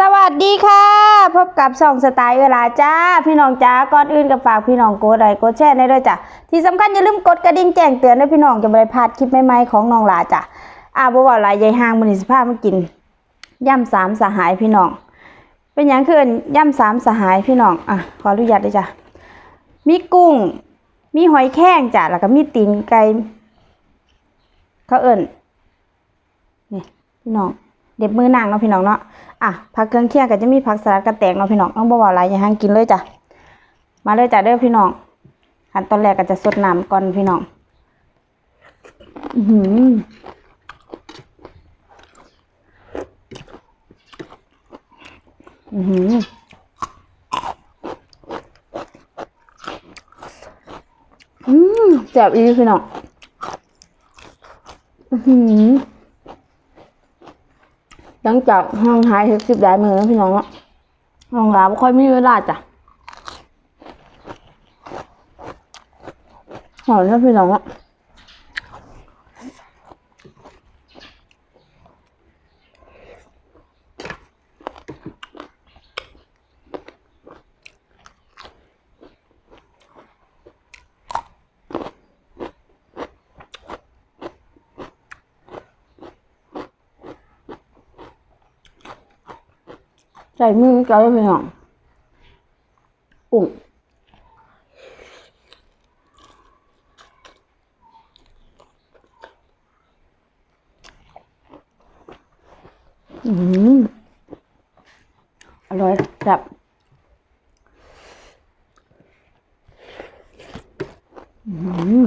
สวัสดีค่ะ พบกับช่องสไตล์เวลาจ้า พี่น้องจ้าก่อนอื่นกับฝากพี่น้องกดไลค์กดแชร์ได้ด้วยจ้ะที่สำคัญอย่าลืมกดกระดิ่งแจ้งเตือนด้พี่น้องจะไม่ได้พลาดคลิปใหม่ๆของน้องหลาจ้ะอ่าบ่ว่าหลายยายห้างมื้อนี้สิพามากินย่ำสามสหายพี่น้อง เป็นหยังคือย่ำสามสหายพี่น้องอะขออนุญาตด้วยจ้ะมีกุ้ง มีหอยแครงจ้ะแล้วก็มีตีนไก่เขาเอิ่นนี่พี่น้องเด็บมือนางเนาะพี่น้องเนาะ อะผักเครื่องเคียงก็จะมีผักสลัดกระแตงเนาะพี่น้องต้องบ่ว่าหลายอย่าหังกินเลยจ้ะมาเลยจ้ะเด้อพี่น้องขั้นตอนแรกก็จะสดน้ำก่อนพี่น้องอือหืออือหืออืมแซ่บอีพี่น้องอือ หลังจากห้องหายสิบหลายมือแล้วพี่น้องเนาะห้องลาไม่ค่อยมีเวลาจ้ะหอมนะพี่น้องเนาะ ใส่มือเกาเลยพี่น้องกุ้งอืมอร่อยแบบอืม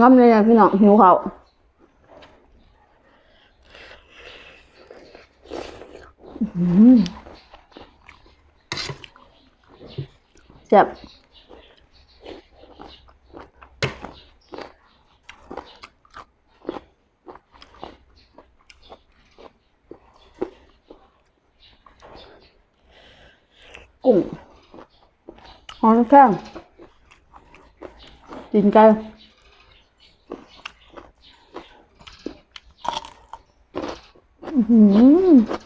งำเลยนะพี่น้องหิวเขาวอืมแซ่บ กุ้งหอมแข้งกินไก่อืมหือ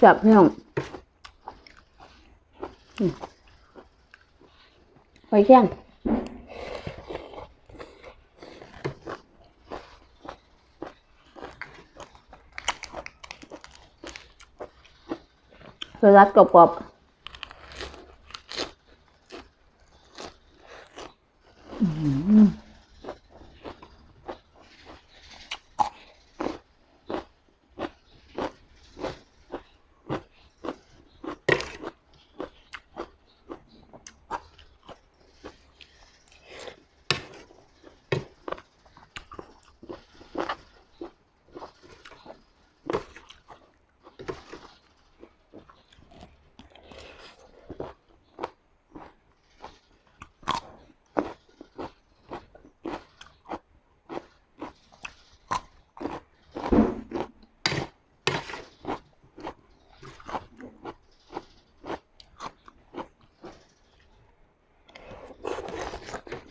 แซ่บพี่น้องไปแข้งสลัดกรอบๆ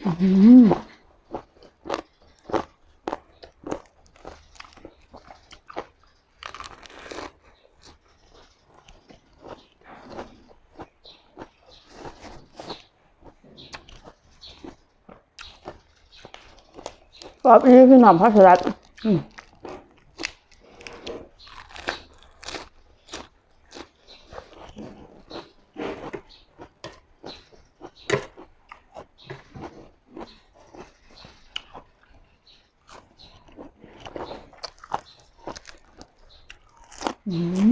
กรอบนี้คือหน่อมพัชรัตน์ ม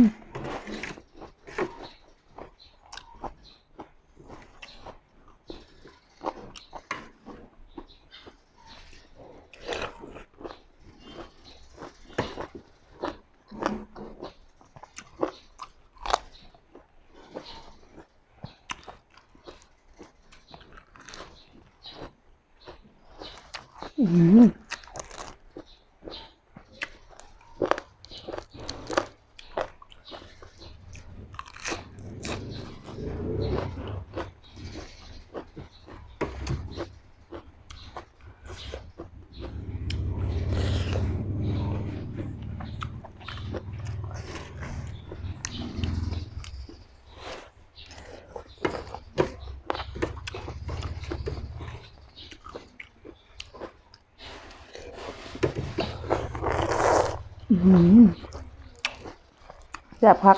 แซ่บพัก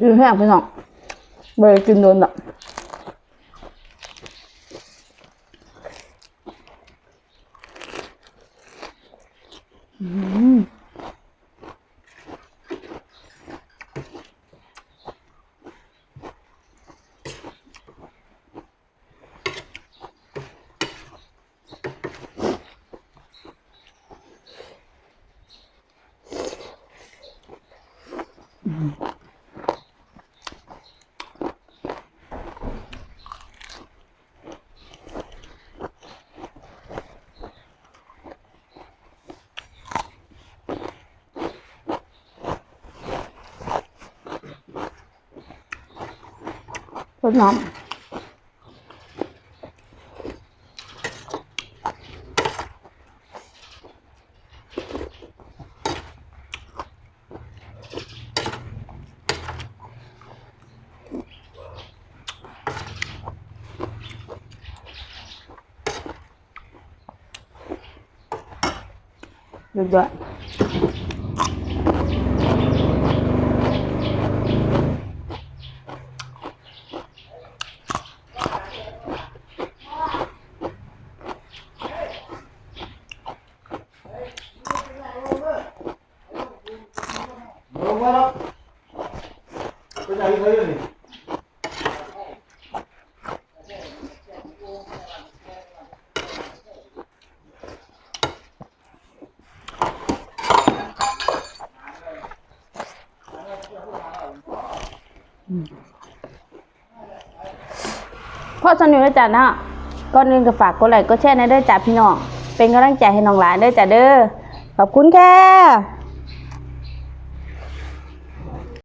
ดูแห้งพี่น้องเบยกินโดนอะอืม รดน้ำเยอะๆ ล งมาแล้วไปไหนเลยนี่พ่อสนุกเลยจ้ะนะก่อนอื่นก็ฝากกดไลค์กดแชร์ในด้อจ้ะพี่น้อง เป็นกำลังใจให้น้องหลานด้อจ้ะเด้อ ขอบคุณค่ะ